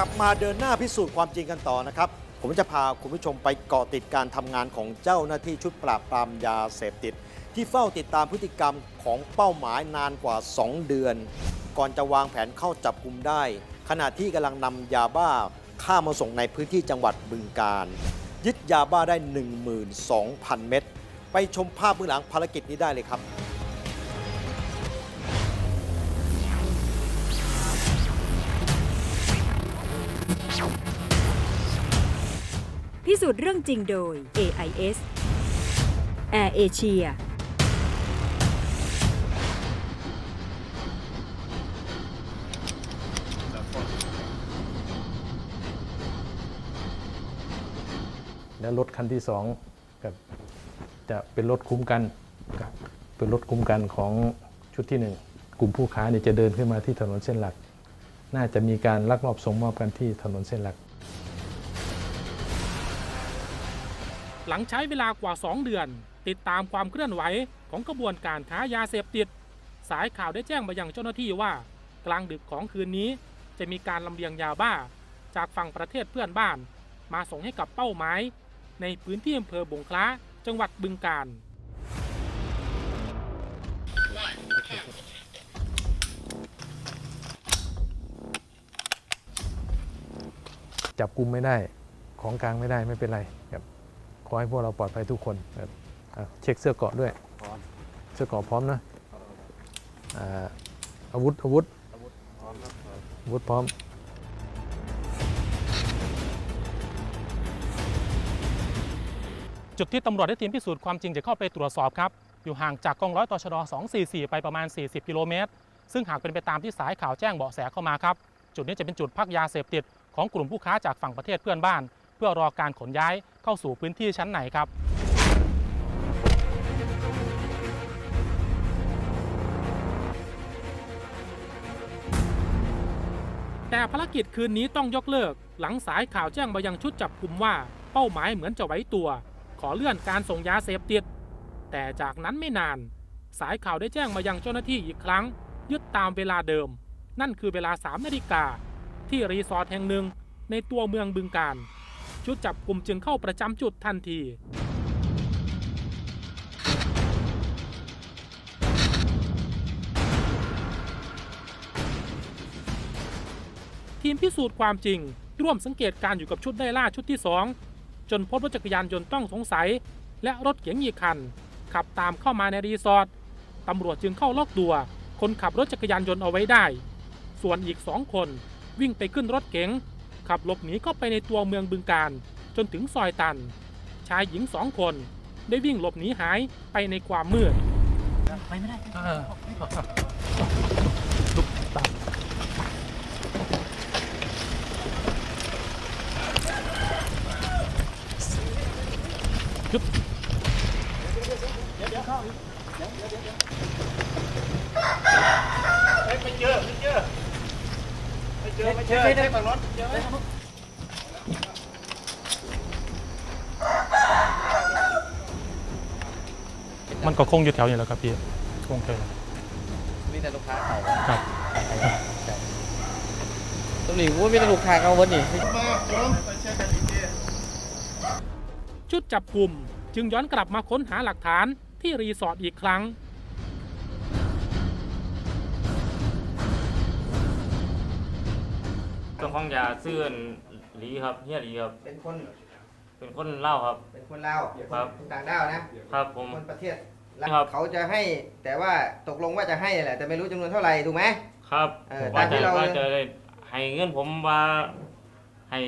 กลับ มาเดินหน้าพิสูจน์ความจริงกันต่อนะครับ ผมจะพาคุณผู้ชมไปเกาะติดการทำงานของเจ้าหน้าที่ชุดปราบปรามยาเสพติด ที่เฝ้าติดตามพฤติกรรมของเป้าหมายนานกว่า 2 เดือน ก่อนจะวางแผนเข้าจับกลุ่มได้ ขณะที่กำลังนำยาบ้าข้ามมาส่งในพื้นที่จังหวัดบึงการ ยึดยาบ้าได้ 12,000 เม็ดไปชมภาพเบื้องหลังภารกิจนี้ได้เลยครับ พิสูจน์เรื่องจริงโดย AIS Air Asia และรถคันที่สองกับจะเป็นรถคุ้มกันครับเป็นรถคุ้มกันของชุดที่หนึ่งกลุ่มผู้ค้าเนี่ยจะเดินขึ้นมาที่ถนนเส้นหลัก น่าจะมีการลักลอบส่งมอบกันที่ถนนเส้นหลัก หลังใช้เวลากว่า 2 เดือน ติดตามความเคลื่อนไหวของกระบวนการค้ายาเสพติด สายข่าวได้แจ้งมายังเจ้าหน้าที่ว่า กลางดึกของคืนนี้ จะมีการลำเลียงยาบ้า จากฝั่งประเทศเพื่อนบ้าน มาส่งให้กับเป้าหมาย ในพื้นที่อำเภอบงคล้า จังหวัดบึงกาฬจับกลุ่มไม่ได้ของกลางไม่ได้ไม่เป็นไรครับ ขอให้พวกเราปลอดภัยทุกคนครับเช็คเสื้อเกราะด้วย เสื้อเกราะพร้อมนะอาวุธอาวุธอาวุธพร้อมจุดที่ตำรวจและทีมพิสูจน์ความจริงจะเข้าไปตรวจสอบครับ อยู่ห่างจากกองร้อยตชด244 ไปประมาณ 40 กิโลเมตร ซึ่งหากเป็นไปตามที่สายข่าวแจ้งเบาะแสเข้ามาครับ จุดนี้จะเป็นจุดพักยาเสพติดของกลุ่มผู้ค้าจากฝั่งประเทศเพื่อนบ้าน เพื่อรอการขนย้ายเข้าสู่พื้นที่ชั้นในครับแต่ภารกิจคืนนี้ต้องยกเลิก หลังสายข่าวแจ้งมายังชุดจับกลุ่มว่า เป้าหมายเหมือนจะไว้ตัว ขอเลื่อนการส่งยาเสพติด แต่จากนั้นไม่นาน สายข่าวได้แจ้งมายังเจ้าหน้าที่อีกครั้ง ยึดตามเวลาเดิม นั่นคือเวลา3นาฬิกาที่รีสอร์ทแห่งหนึ่งในตัวเมืองบึงการ ชุดจับกลุ่มจึงเข้าประจำจุดทันที ทีมพิสูจน์ความจริง ร่วมสังเกตการอยู่กับชุดไล่ล่าชุดที่ 2 จนพบรถจักรยานยนต์ต้องสงสัย และรถเก๋งอีกคัน ขับตามเข้ามาในรีสอร์ทตำรวจจึงเข้าล็อกตัว คนขับรถจักรยานยนต์เอาไว้ได้ ส่วนอีกสองคนวิ่งไปขึ้นรถเก๋ง ขับหลบหนีเข้าไปในตัวเมืองบึงการจนถึงซอยตัน ชายหญิงสองคนได้วิ่งหลบหนีหายไปในความมืดมั นก็คงอยู่แถวนี้แหล้วครับพี่คงเคยมีแต่ลูกค้าเขาครับตรงนี้ว่ามีแต่ลูกค้าเขาวันนี้ ชุดจับกลุ่มจึงย้อนกลับมาค้นหาหลักฐานที่รีสอร์ทอีกครั้ง เจ้าของยาซื้ออันหลีครับเฮียหลีครับ เป็นคน เป็นคนเล่าวครับ เป็นคนลาวครับคนต่างด้าวนะ ครับผม คนประเทศครับ เขาจะให้แต่ว่าตกลงว่าจะให้แหละแต่ไม่รู้จำนวนเท่าไหร่ถูกไหม ครับเออว่าตามที่จะเรา ว่าจะได้ให้เงินผมว่าให้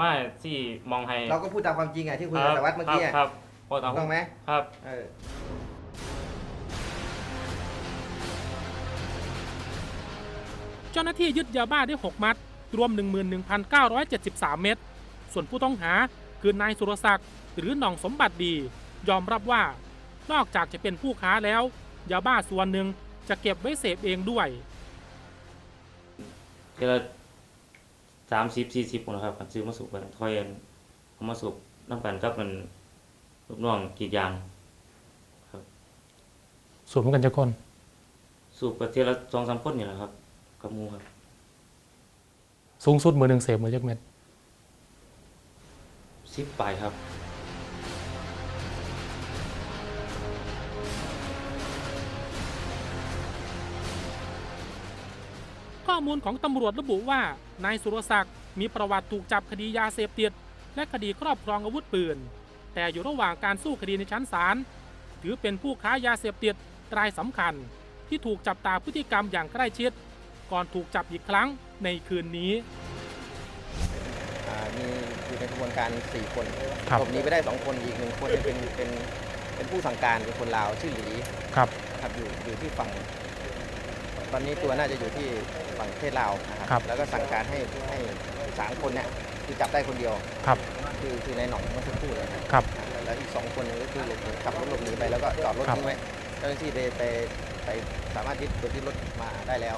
มาสี่มองให้เราก็พูดตามความจริงอะที่คุยคกับรัสารวัตรเมื่อกี้อะครับพอถูตามกต้องไหมครับ เออเจ้าหน้าที่ยึดยาบ้าได้ 6 มัด รวม 11,973 เม็ด ส่วนผู้ต้องหา คือนายสุรศักดิ์หรือหน่องสมบัติดี ยอมรับว่านอกจากจะเป็นผู้ค้าแล้วยาบ้าส่วนหนึ่งจะเก็บไว้เสพเองด้วยเดือนละสามสิบสี่สิบคนนะครับกันซื้อมาสูบกันคอยอันเอามาสูบน้ำกันกับมันลูกน้องกรีดยางสูบเหมือนกันจะคนสูบกันเทียละสองสามคนนี่แหละครับกับหมูครับ สูงสุดมือหนึ่งเสพมือจักเม็ด สิปลายครับข้อมูลของตำรวจระบุว่านายสุรศักดิ์มีประวัติถูกจับคดียาเสพติด และคดีครอบครองอาวุธปืน แต่อยู่ระหว่างการสู้คดีในชั้นศาลถือเป็นผู้ค้ายาเสพติดรายสำคัญ ที่ถูกจับตาพฤติกรรมอย่างใกล้ชิด ก่อนถูกจับอีกครั้งในคืนนี้ มีอยู่ในกระบวนการ 4 คนครับ หลบหนีไปได้ 2 คนอีกหนึ่งคนเนี่ยเป็นเป็นเป็นผู้สั่งการเป็นคนลาวชื่อหลีครับ นะครับอยู่อยู่ที่ฝั่ง ตอนนี้ตัวน่าจะอยู่ที่ฝั่งประเทศลาวนะคครัรับแล้วก็สั่งการให้ให้สามคนเนี่ยคือจับได้คนเดียว ครับ คือคือในหน่องเมื่อสักครู่เลยนะครับแล้วแล้วอีกสองคนก็คือหลบหนีขับรถหลบหนีไปแล้วก็จอดรถครับ ทิ้งไว้เจ้าหน้าที่ไปไปไปสามารถยึดตัวที่รถมาได้แล้ว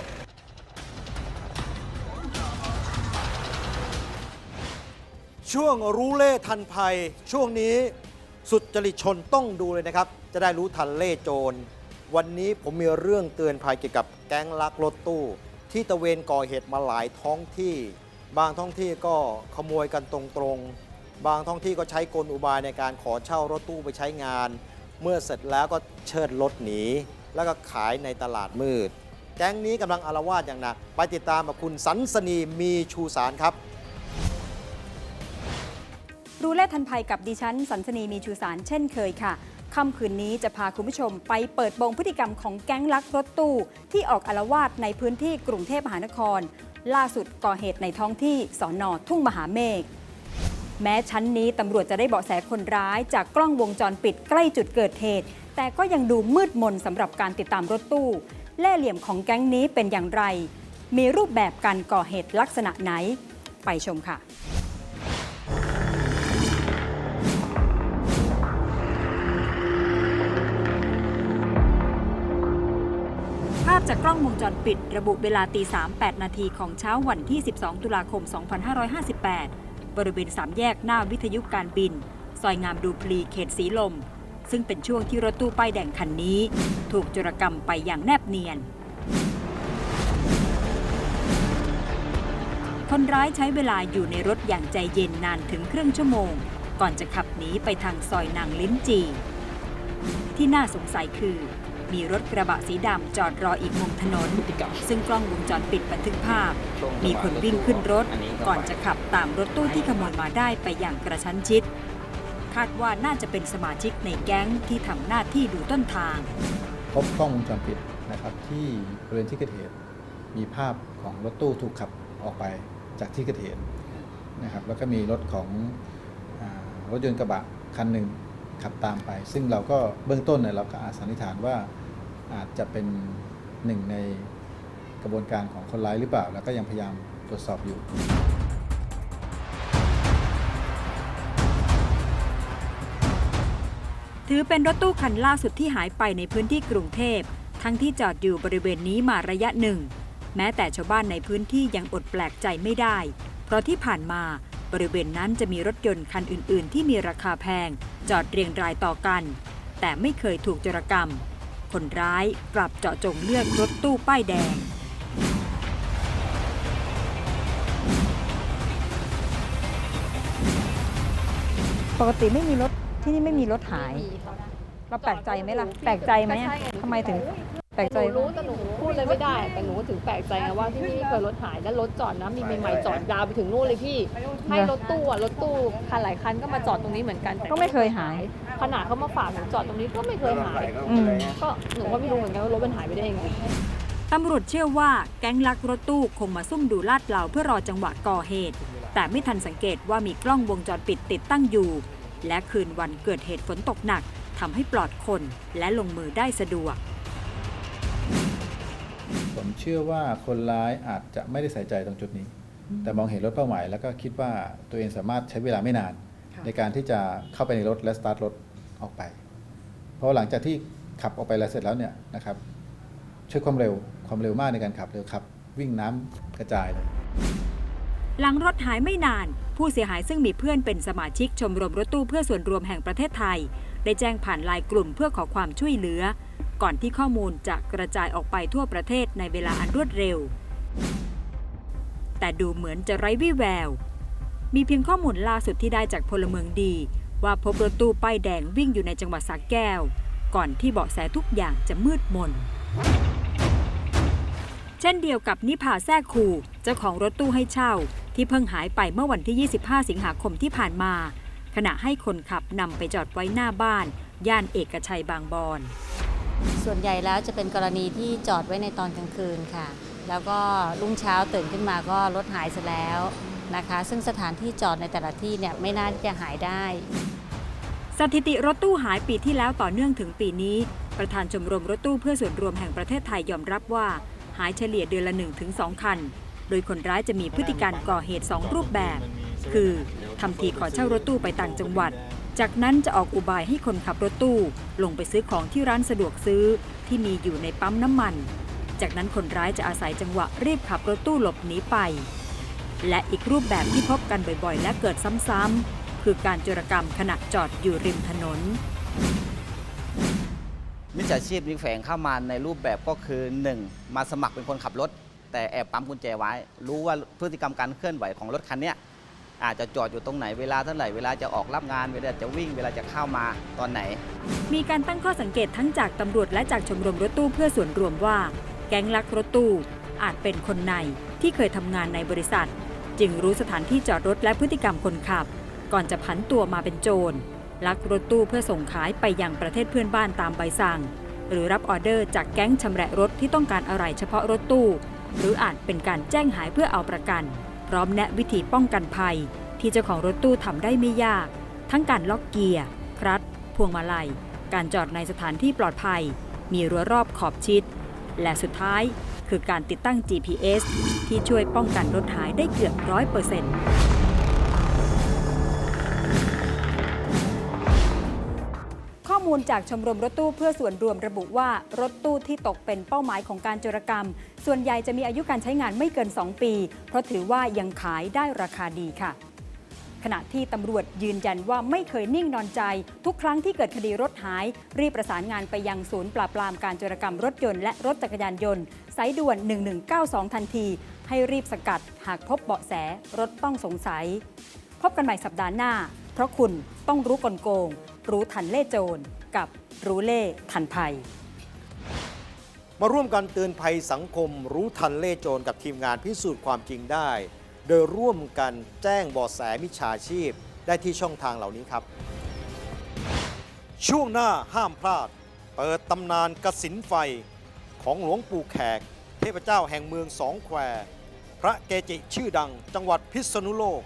ช่วงรู้เล่ทันภัย ช่วงนี้สุดจริตชนต้องดูเลยนะครับ จะได้รู้ทันเล่โจร วันนี้ผมมีเรื่องเตือนภัยเกี่ยวกับแก๊งลักรถตู้ ที่ตะเวนก่อเหตุมาหลายท้องที่ บางท้องที่ก็ขโมยกันตรงๆ บางท้องที่ก็ใช้กลอุบายในการขอเช่ารถตู้ไปใช้งาน เมื่อเสร็จแล้วก็เชิดรถหนี แล้วก็ขายในตลาดมืด แก๊งนี้กำลังอารวาสอย่างหนักไปติดตามกับคุณสันสนีมีชูสารครับ รู้และทันภัยกับดิฉันสันสนีมีชูสารเช่นเคยค่ะค่ำคืนนี้จะพาคุณผู้ชมไปเปิดโปงพฤติกรรมของแก๊งลักรถตู้ที่ออกอารวาสในพื้นที่กรุงเทพมหานคร ล่าสุดก่อเหตุในท้องที่สอนอทุ่งมหาเมฆแม้ชั้นนี้ตำรวจจะได้เบาะแสคนร้ายจากกล้องวงจรปิดใกล้จุดเกิดเหตุ แต่ก็ยังดูมืดมนสำหรับการติดตามรถตู้เล่เหลี่ยมของแก๊งนี้เป็นอย่างไร มีรูปแบบการก่อเหตุลักษณะไหน ไปชมค่ะ จากกล้องวงจรปิด ระบุเวลาตี3 8 นาทีของเช้าวันที่ 12 ตุลาคม 2558 บริเวณสามแยกหน้าวิทยุการบิน ซอยงามดูพลีเขตสีลม ซึ่งเป็นช่วงที่รถตู้ป้ายแดงคันนี้ ถูกโจรกรรมไปอย่างแนบเนียน คนร้ายใช้เวลาอยู่ในรถอย่างใจเย็นนานถึงครึ่งชั่วโมง ก่อนจะขับหนีไปทางซอยนางลิ้นจี ที่น่าสงสัยคือ มีรถกระบะสีดำจอดรออีกมุมถนน ซึ่งกล้องวงจรปิดบันทึกภาพ มีคนวิ่งขึ้นรถ ก่อนจะขับตามรถตู้ที่ขโมยมาได้ไปอย่างกระชั้นชิด คาดว่าน่าจะเป็นสมาชิกในแก๊งที่ทำหน้าที่ดูต้นทาง พบกล้องวงจรปิดนะครับที่บริเวณที่เกิดเหตุ มีภาพของรถตู้ถูกขับออกไปจากที่เกิดเหตุนะครับแล้วก็มีรถของอารถยนต์กระบะคันหนึ่งขับตามไป ซึ่งเราก็เบื้องต้นเนี่ยเราก็อาจสันนิษฐานว่า อาจจะเป็นหนึ่งในกระบวนการของคนร้ายหรือเปล่า แล้วก็ยังพยายามตรวจสอบอยู่ ถือเป็นรถตู้คันล่าสุดที่หายไปในพื้นที่กรุงเทพ ทั้งที่จอดอยู่บริเวณนี้มาระยะหนึ่ง แม้แต่ชาวบ้านในพื้นที่ยังอดแปลกใจไม่ได้ เพราะที่ผ่านมาบริเวณนั้นจะมีรถยนต์คันอื่น ๆ ที่มีราคาแพง จอดเรียงรายต่อกัน แต่ไม่เคยถูกจรกรรม คนร้ายกลับเจาะจงเลือกรถตู้ป้ายแดง ปกติไม่มีรถที่นี่ไม่มีรถหาย เราแปลกใจไหมล่ะ แปลกใจไหมอะทำไมถึงแป ลกหใจนูรู้แต่หนูพูดเลยไม่ได้แต่หนูก็ถึงแปลกใจไงว่าที่นี่ไม่เคยรถหายแล้วรถจอดนะมีใหม่ๆจอดยาวไปถึงนู่นเลยพี่ให้รถตู้อะรถตู้คันหลายคันก็มาจอดตรงนี้เหมือนกันแต่ก็ไม่เคยหาย ขนาดเขามาฝากหนูจอดตรงนี้ก็ไม่เคยหาย อืม ก็หนูก็ไม่รู้เหมือนกันว่ารถมันหายไปได้ยังไง ตำรวจเชื่อว่าแก๊งลักรถตู้คงมาซุ่มดูลาดเหลาเพื่อรอจังหวะก่อเหตุ แต่ไม่ทันสังเกตว่ามีกล้องวงจรปิดติดตั้งอยู่ และคืนวันเกิดเหตุฝนตกหนักทำให้ปลอดคนและลงมือได้สะดวก ผมเชื่อว่าคนร้ายอาจจะไม่ได้ใส่ใจตรงจุดนี้ แต่มองเห็นรถเป้าหมายแล้วก็คิดว่าตัวเองสามารถใช้เวลาไม่นาน ในการที่จะเข้าไปในรถและสตาร์ทรถออกไป เพราะหลังจากที่ขับออกไปแล้วเสร็จแล้วเนี่ยนะครับใช้ความเร็วความเร็วมากในการขับเร็วขับ วิ่งน้ำกระจายเลยหลังรถหายไม่นาน ผู้เสียหายซึ่งมีเพื่อนเป็นสมาชิกชมรมรถตู้เพื่อส่วนรวมแห่งประเทศไทย ได้แจ้งผ่านไลน์กลุ่มเพื่อขอความช่วยเหลือ ก่อนที่ข้อมูลจะกระจายออกไปทั่วประเทศในเวลาอันรวดเร็ว แต่ดูเหมือนจะไร้วี่แวว มีเพียงข้อมูลล่าสุดที่ได้จากพลเมืองดี ว่าพบรถตู้ป้ายแดงวิ่งอยู่ในจังหวัดสระแก้ว ก่อนที่เบาะแสทุกอย่างจะมืดมน เช่นเดียวกับนิพาแซ่คูเจ้าของรถตู้ให้เช่า ที่เพิ่งหายไปเมื่อวันที่ 25 สิงหาคมที่ผ่านมา ขณะให้คนขับนำไปจอดไว้หน้าบ้าน ย่านเอกชัยบางบอน ส่วนใหญ่แล้วจะเป็นกรณีที่จอดไว้ในตอนกลางคืนค่ะ แล้วก็รุ่งเช้าตื่นขึ้นมาก็รถหายซะแล้วนะคะ ซึ่งสถานที่จอดในแต่ละที่เนี่ยไม่น่าจะหายได้ สถิติรถตู้หายปีที่แล้วต่อเนื่องถึงปีนี้ ประธานชมรมรถตู้เพื่อส่วนรวมแห่งประเทศไทยยอมรับว่า หายเฉลี่ยเดือนละ 1-2 คัน โดยคนร้ายจะมีพฤติการก่อเหตุ 2 รูปแบบ คือทำทีขอเช่ารถตู้ไปต่างจังหวัด จากนั้นจะออกอุบายให้คนขับรถตู้ ลงไปซื้อของที่ร้านสะดวกซื้อที่มีอยู่ในปั๊มน้ำมัน จากนั้นคนร้ายจะอาศัยจังหวะรีบขับรถตู้หลบหนีไป และอีกรูปแบบที่พบกันบ่อยๆ และเกิดซ้ำๆคือการโจรกรรมขณะจอดอยู่ริมถนนมิจฉาชีพนี้แฝงเข้ามาในรูปแบบก็คือ 1. มาสมัครเป็นคนขับรถ แต่แอบปั๊มกุญแจไว้ รู้ว่าพฤติกรรมการเคลื่อนไหวของรถคันเนี้ย อาจจะจอดอยู่ตรงไหนเวลาเท่าไหร่เวลาจะออกรับงานเวลาจะวิ่งเวลาจะเข้ามาตอนไหน มีการตั้งข้อสังเกตทั้งจากตำรวจและจากชมรมรถตู้เพื่อส่วนรวมว่า แก๊งลักรถตู้ อาจเป็นคนในที่เคยทำงานในบริษัท จึงรู้สถานที่จอดรถและพฤติกรรมคนขับ ก่อนจะผันตัวมาเป็นโจรลักรถตู้เพื่อส่งขายไปยังประเทศเพื่อนบ้านตามใบสั่ง หรือรับออเดอร์จากแก๊งชำแระรถที่ต้องการอะไรเฉพาะรถตู้ หรืออาจเป็นการแจ้งหายเพื่อเอาประกัน พร้อมแนะวิธีป้องกันภัย ที่เจ้าของรถตู้ทำได้ไม่ยาก ทั้งการล็อกเกียร์ ครัด พวงมาลัย การจอดในสถานที่ปลอดภัย มีรั้วรอบขอบชิด และสุดท้ายคือการติดตั้ง GPS ที่ช่วยป้องกันรถหายได้เกือบร้อยเปอร์เซ็นต์ มูลจากชมรมรถตู้เพื่อส่วนรวมระบุว่ารถตู้ที่ตกเป็นเป้าหมายของการโจรกรรม ส่วนใหญ่จะมีอายุการใช้งานไม่เกิน 2 ปี เพราะถือว่ายังขายได้ราคาดีค่ะ ขณะที่ตำรวจยืนยันว่าไม่เคยนิ่งนอนใจ ทุกครั้งที่เกิดคดีรถหาย รีบประสานงานไปยังศูนย์ปราบปรามการโจรกรรมรถยนต์และรถจักรยานยนต์สายด่วน 1192 ทันที ให้รีบสกัด หากพบเบาะแสรถต้องสงสัย พบกันใหม่สัปดาห์หน้า เพราะคุณต้องรู้กลโกง รู้ทันเล่โจรกับรู้เล่ทันภัย มาร่วมกันเตือนภัยสังคม รู้ทันเล่โจรกับทีมงานพิสูจน์ความจริงได้ โดยร่วมกันแจ้งเบาะแสมิจฉาชีพ ได้ที่ช่องทางเหล่านี้ครับ ช่วงหน้าห้ามพลาด เปิดตำนานกสินไฟของหลวงปู่แขก เทพเจ้าแห่งเมืองสองแคว พระเกจิชื่อดังจังหวัดพิษณุโลก